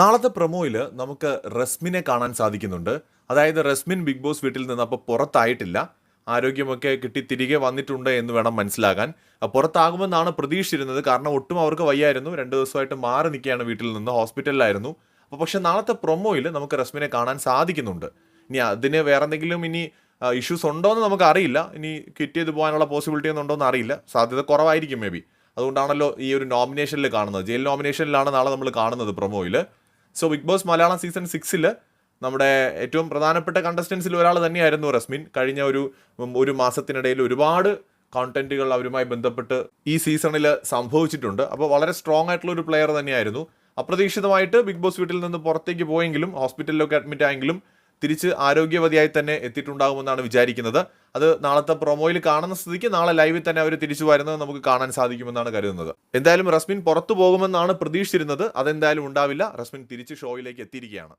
നാളത്തെ പ്രൊമോയിൽ നമുക്ക് റസ്മിനെ കാണാൻ സാധിക്കുന്നുണ്ട്. അതായത് റസ്മിൻ ബിഗ് ബോസ് വീട്ടിൽ നിന്ന് അപ്പോൾ പുറത്തായിട്ടില്ല. ആരോഗ്യമൊക്കെ കിട്ടി തിരികെ വന്നിട്ടുണ്ട് എന്ന് വേണം മനസ്സിലാകാൻ. പുറത്താകുമെന്നാണ് പ്രതീക്ഷിച്ചിരുന്നത്. കാരണം ഒട്ടും അവർക്ക് വയ്യായിരുന്നു. രണ്ട് ദിവസമായിട്ട് മാറി നിൽക്കുകയാണ് വീട്ടിൽ നിന്ന്. ഹോസ്പിറ്റലിലായിരുന്നു. അപ്പോൾ പക്ഷേ നാളത്തെ പ്രൊമോയിൽ നമുക്ക് റസ്മിനെ കാണാൻ സാധിക്കുന്നുണ്ട്. ഇനി അതിന് വേറെ എന്തെങ്കിലും ഇനി ഇഷ്യൂസ് ഉണ്ടോ എന്ന് നമുക്ക് അറിയില്ല ഇനി കിറ്റ് ചെയ്ത് പോകാനുള്ള പോസിബിലിറ്റി ഒന്നും ഉണ്ടോ എന്ന് അറിയില്ല. സാധ്യത കുറവായിരിക്കും മേ ബി അതുകൊണ്ടാണല്ലോ ഈ ഒരു നോമിനേഷനിൽ കാണുന്നത്. ജയിൽ നോമിനേഷനിലാണ് നാളെ നമ്മൾ കാണുന്നത് പ്രൊമോയിൽ so Big Boss Malayalam season സിക്സിൽ നമ്മുടെ ഏറ്റവും പ്രധാനപ്പെട്ട കണ്ടസ്റ്റൻസിൽ ഒരാൾ തന്നെയായിരുന്നു റസ്മിൻ. കഴിഞ്ഞ ഒരു ഒരു മാസത്തിനിടയിൽ ഒരുപാട് കോണ്ടന്റുകൾ അവരുമായി ബന്ധപ്പെട്ട് ഈ സീസണിൽ സംഭവിച്ചിട്ടുണ്ട്. അപ്പോൾ വളരെ സ്ട്രോങ് ആയിട്ടുള്ള ഒരു പ്ലെയർ തന്നെയായിരുന്നു. അപ്രതീക്ഷിതമായിട്ട് ബിഗ് ബോസ് വീട്ടിൽ നിന്ന് പുറത്തേക്ക് പോയെങ്കിലും ഹോസ്പിറ്റലിലൊക്കെ അഡ്മിറ്റ് ആയെങ്കിലും തിരിച്ച് ആരോഗ്യവതിയായി തന്നെ എത്തിയിട്ടുണ്ടാകുമെന്നാണ് വിചാരിക്കുന്നത്. അത് നാളത്തെ പ്രൊമോയിൽ കാണുന്ന സ്ഥിതിക്ക് നാളെ ലൈവിൽ തന്നെ അവർ തിരിച്ചു വരുന്നത് നമുക്ക് കാണാൻ സാധിക്കുമെന്നാണ് കരുതുന്നത്. എന്തായാലും റസ്മിൻ പുറത്തു പോകുമെന്നാണ് പ്രതീക്ഷിച്ചിരുന്നത്. അതെന്തായാലും ഉണ്ടാവില്ല. റസ്മിൻ തിരിച്ച് ഷോയിലേക്ക് എത്തിയിരിക്കുകയാണ്.